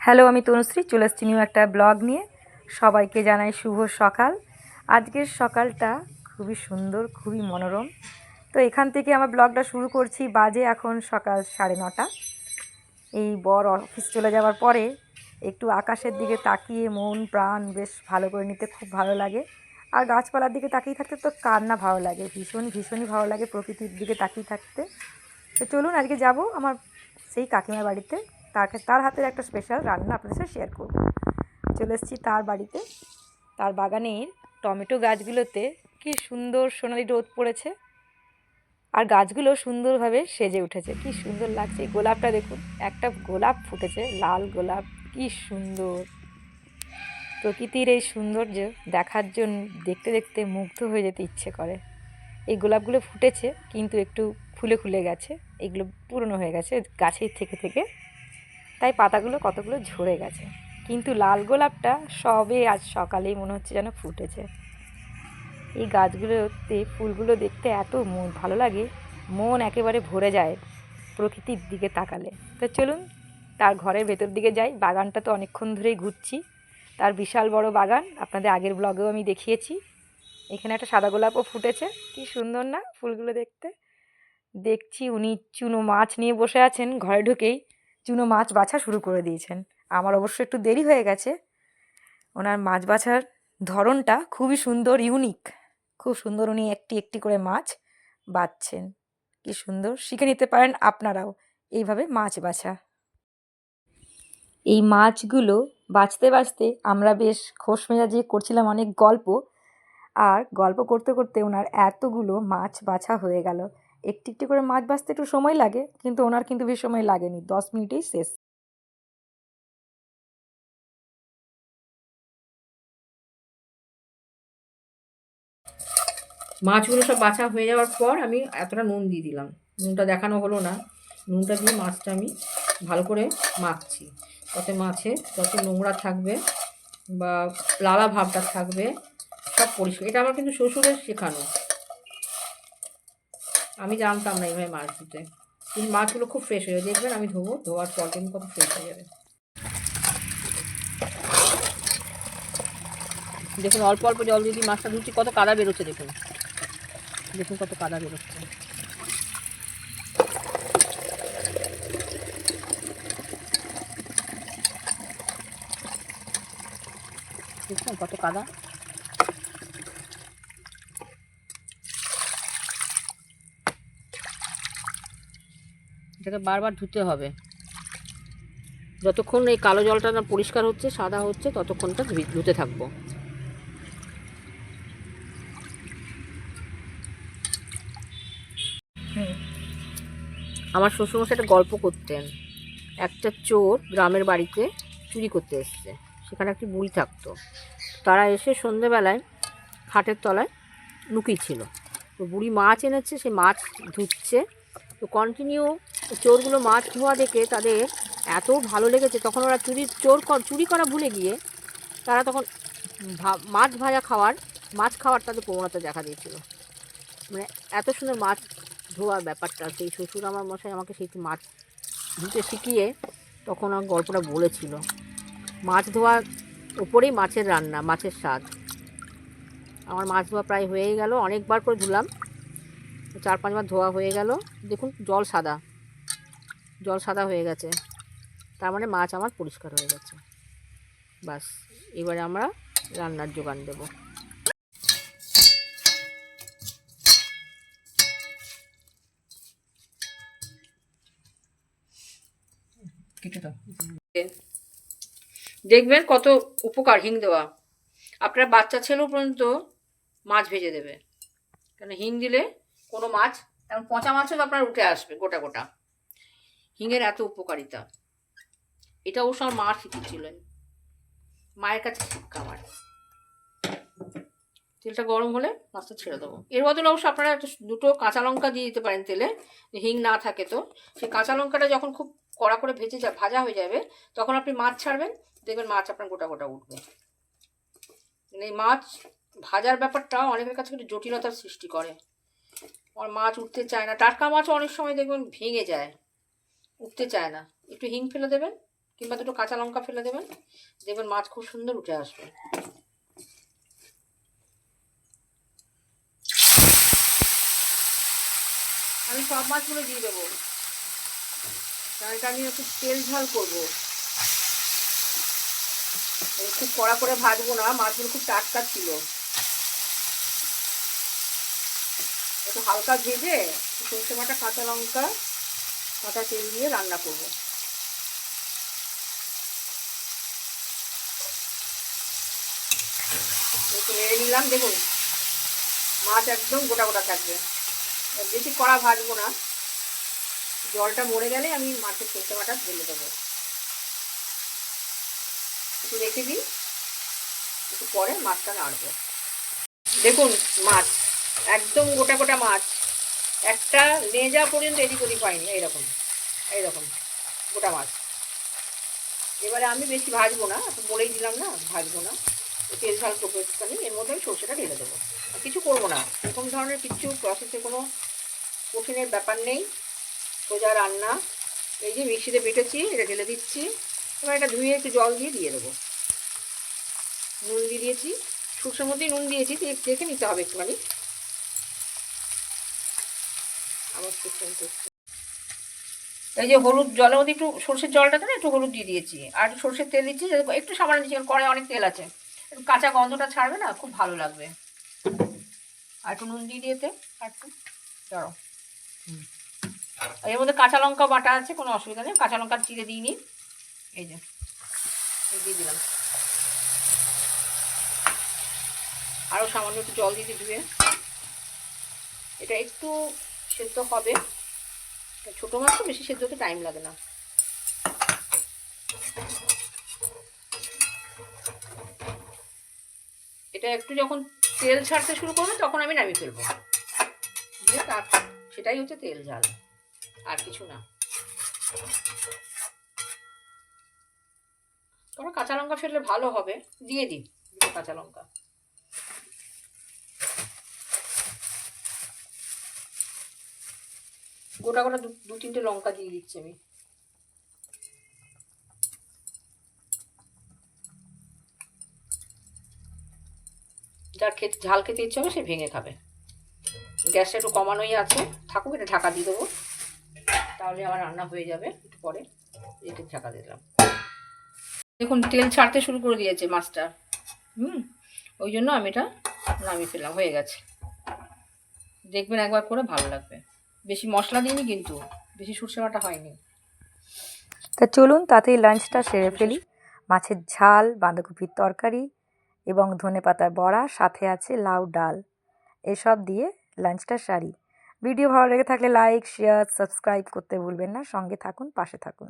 Hello, আমি তনুশ্রী। চলে এসেছি নিউ একটা ব্লগ নিয়ে। সবাইকে জানাই শুভ সকাল। আজকের সকালটা খুবই সুন্দর, খুবই মনোরম। তো এখান থেকে আমার ব্লগটা শুরু করছি বাজে এখন সকাল সাড়ে নটা। এই বর অফিস চলে যাওয়ার পরে একটু আকাশের দিকে তাকিয়ে মন, প্রাণ বেশ ভালো করে নিতে খুব ভালো লাগে। আর গাছপালার দিকে তাকিয়ে থাকতে তো কার না ভালো লাগে। ভীষণ, ভীষণই ভালো লাগে প্রকৃতির দিকে তাকিয়ে থাকতে। তো চলুন আজকে যাব আমার সেই কাকিমার বাড়িতে। তার তার হাতের একটা স্পেশাল রান্না আপনাদের সাথে শেয়ার করব। চলে এসেছি তার বাড়িতে। তার বাগানের টমেটো গাছগুলোতে কি সুন্দর সোনালি রোদ পড়েছে আর গাছগুলো সুন্দরভাবে সেজে উঠেছে। কি সুন্দর লাগছে। এই গোলাপটা দেখুন, একটা গোলাপ ফুটেছে, লাল গোলাপ, কি সুন্দর। প্রকৃতির এই সৌন্দর্য দেখার জন্য দেখতে দেখতে মুগ্ধ হয়ে যেতে ইচ্ছে করে। এই গোলাপগুলো ফুটেছে, কিন্তু একটু ফুলে ফুলে গেছে। এগুলো পুরনো হয়ে গেছে, গাছের থেকে থেকে। তাই পাতাগুলো কতগুলো ঝরে গেছে। কিন্তু লাল গোলাপটা সবে আজ সকালেই মনে হচ্ছে যেন ফুটেছে। এই গাছগুলোতে ফুলগুলো দেখতে এত মন ভালো লাগে, মন একেবারে ভরে যায় প্রকৃতির দিকে তাকালে। তো চলুন, তার ঘরের ভেতর দিকে যাই। বাগানটা তো অনেকক্ষণ ধরেই ঘুরছি। তার বিশাল বড় বাগান, আপনাদের আগের ব্লগেও আমি দেখিয়েছি। এখানে একটা সাদা গোলাপও ফুটেছে। কি সুন্দর না ফুলগুলো দেখতে। দেখছি উনি চুনো মাছ নিয়ে বসে আছেন ঘরে ঢুকেই। চুনো মাছ বাছা শুরু করে দিয়েছেন। আমার অবশ্য একটু দেরি হয়ে গেছে। ওনার মাছ বাছার ধরনটা খুবই সুন্দর ইউনিক খুব সুন্দর উনি একটি একটি করে মাছ বাছছেন কি সুন্দর। শিখে নিতে পারেন আপনারাও এইভাবে মাছ বাছা। এই মাছগুলো বাছতে বাছতে আমরা বেশ খোশ মেজাজে করছিলাম অনেক গল্প। আর গল্প করতে করতে ওনার এতগুলো মাছ বাছা হয়ে গেল। একটি একটি করে মাছ বাছতে একটু সময় লাগে, কিন্তু ওনার কিন্তু বেশি সময় লাগেনি। দশ মিনিটেই শেষ। মাছগুলো সব বাছা হয়ে যাওয়ার পর আমি এতটা নুন দিয়ে দিলাম। নুনটা দেখানো হলো না। নুনটা দিয়ে মাছটা আমি ভালো করে মাখছি। তাতে মাছে যত নোংরা থাকবে বা লালা ভাবটা থাকবে, সব পরিষ্কার। এটা আমার কিন্তু শ্বশুরের শেখানো। আমি জানতাম না এইভাবে মাছ ধুতে। কিন্তু মাছগুলো খুব ফ্রেশ হয়ে যাবে। দেখবেন আমি ধোবো, ধোয়ার পর কিন্তু কত ফ্রেশ হয়ে যাবে। দেখুন, অল্প অল্প জল দিয়ে মাছটা ধুচ্ছি, কত কাদা বেরোচ্ছে দেখুন। দেখুন কত কাদা বেরোচ্ছে। দেখুন কত কাদা। এটাকে বারবার ধুতে হবে। যতক্ষণ এই কালো জলটা না পরিষ্কার হচ্ছে, সাদা হচ্ছে, ততক্ষণটা ধুতে থাকব। আমার শ্বশুরমশাই একটা গল্প করতেন। একটা চোর গ্রামের বাড়িতে চুরি করতে এসছে। সেখানে একটি বুড়ি থাকতো। তারা এসে সন্ধেবেলায় খাটের তলায় লুকিয়েছিল তো বুড়ি মাছ এনেছে, সে মাছ ধুচ্ছে। তো কন্টিনিউ চোরগুলো মাছ ধোয়া দেখে তাদের এত ভালো লেগেছে, তখন ওরা চুরি, চোর চুরি করা ভুলে গিয়ে তারা তখন মাছ ভাজা খাওয়ার, মাছ খাওয়ার তাদের প্রবণতা দেখা দিয়েছিল। মানে এত সুন্দর মাছ ধোয়ার ব্যাপারটা, সেই শ্বশুর আমার মশাই আমাকে সেই মাছ ধুতে শিখিয়ে তখন আমার গল্পটা বলেছিল। মাছ ধোয়ার ওপরেই মাছের রান্না, মাছের স্বাদ। আমার মাছ ধোয়া প্রায় হয়েই গেল, অনেকবার করে ধুলাম। চার পাঁচবার ধোয়া হয়ে গেল। দেখুন জল সাদা। জল সাদা হয়ে গেছে। তার মানে মাছ আমার পরিষ্কার হয়ে গেছে। বাস এবারে আমরা রান্নার যোগান দেবো। দেখবেন কত উপকার হিং দেওয়া। আপনার বাচ্চা ছেলেও পর্যন্ত মাছ ভেজে দেবে। কেন হিং দিলে কোনো মাছ এখন পচা মাছও আপনার উঠে আসবে গোটা গোটা। হিঙের এত উপকারিতা। এটা অবশ্য আমার মা শিখেছিলেন মায়ের কাছে শিক্ষা আমার। তেলটা গরম হলে মাছটা ছেড়ে দেবো। এর বদলে অবশ্য আপনারা দুটো কাঁচা লঙ্কা দিয়ে দিতে পারেন তেলে হিং না থাকে তো। সেই কাঁচা লঙ্কাটা যখন খুব কড়া করে ভেজে যা, ভাজা হয়ে যাবে, তখন আপনি মাছ ছাড়বেন, দেখবেন মাছ আপনার গোটা গোটা উঠবে। মানে এই মাছ ভাজার ব্যাপারটা অনেকের কাছে একটু জটিলতার সৃষ্টি করে। আর মাছ উঠতে চায় না। টাটকা মাছও অনেক সময় দেখবেন ভেঙে যায়। উঠতে চায় না। একটু হিং ফেলে দেবেন কিংবা দুটো কাঁচা লঙ্কা ফেলে দেবেন। দেখবেন মাছ খুব সুন্দর উঠে আসবে। আমি সব মাছগুলো দিয়ে দেবো। আমি একটু তেল ঝাল করব। খুব কড়া করে ভাজবো না, মাছগুলো খুব টাটকা ছিল। একটু হালকা ভেজে সরষে বাটা কাঁচা লঙ্কা, কাঁচা তেল দিয়ে রান্না করব। একটু নেড়ে নিলাম, দেখুন, মাছ একদম গোটা গোটা থাকবে। বেশি কড়া ভাজবো না। জলটা মরে গেলে আমি মাছের সরষে বাটা ঢেলে দেবো। একটু রেখে দিই, একটু পরে মাছটা নাড়বো। দেখুন, মাছ একদম গোটা গোটা মাছ। একটা লেজা পর্যন্ত এদিক ওদিক হয়নি, এইরকম এইরকম গোটা মাছ। এবারে আমি বেশি ভাজবো না বলেই দিলাম না, ভাজবো না। তেল ঝাল একটুখানি, এর মধ্যে আমি সর্ষেটা ঢেলে দেবো। কিছু করব না, এরকম ধরনের কিচ্ছু প্রসেসে কোনো কঠিনের ব্যাপার নেই। সোজা রান্না, এই যে মিক্সিতে বেটেছি, এটা ঢেলে দিচ্ছি। এবার এটা ধুয়ে একটু জল দিয়ে দিয়ে দেবো। নুন দিয়ে দিয়েছি মধ্যেই নুন দিয়েছি দেখে নিতে হবে একটুখানি। এই যে হলুদ জলের মধ্যে একটু সর্ষের জলটাতে না একটু হলুদ দিয়ে দিয়েছি। আর একটু সর্ষের তেল দিচ্ছি একটু সামান্য দিচ্ছি কারণ কড়াই অনেক তেল আছে। কাঁচা গন্ধটা ছাড়বে না, খুব ভালো লাগবে। আর একটু নুন দিয়ে দিয়েতে, আর একটু চড়ো। এর মধ্যে কাঁচা লঙ্কা বাটা আছে, কোনো অসুবিধা নেই। কাঁচা লঙ্কা চিড়ে দিইনি এই যে দিয়ে দিলাম। আরও সামান্য একটু জল দিয়ে ধুয়ে। এটা একটু সেদ্ধ হবে। ছোটো মাছ তো বেশি সেদ্ধ হতে টাইম লাগে না। এটা একটু যখন তেল ছাড়তে শুরু করবে, তখন আমি নামিয়ে ফেলব। দিয়ে তার সেটাই হচ্ছে তেল ঝাল, আর কিছু না। কাঁচা লঙ্কা ফেললে ভালো হবে। দিয়ে দুটো কাঁচা লঙ্কা। গোটা গোটা দু তিনটে লঙ্কা দিয়ে দিচ্ছি আমি। যার খেতে ঝাল খেতে ইচ্ছে হবে সে ভেঙে খাবে। গ্যাসটা একটু কমানোই আছে। থাকুক, এটা ঢাকা দিয়ে দেবো। তাহলে আমার রান্না হয়ে যাবে একটু পরে। এটি ঢাকা দিলাম। দেখুন, তেল ছাড়তে শুরু করে দিয়েছে মাছটা। হুম? ওই জন্য আমি এটা নামিয়ে ফেললাম। হয়ে গেছে। দেখবেন একবার করে ভালো লাগবে। বেশি মশলা দিইনি কিন্তু, বেশি সর্ষে বাটা হয়নি। তা চলুন তাতেই লাঞ্চটা সেরে ফেলি। মাছের ঝাল, বাঁধাকপির তরকারি এবং ধনে পাতার বড়া, সাথে আছে লাউ ডাল। এসব দিয়ে লাঞ্চটা সারি। ভিডিও ভালো লেগে থাকলে লাইক শেয়ার সাবস্ক্রাইব করতে ভুলবেন না। সঙ্গে থাকুন, পাশে থাকুন।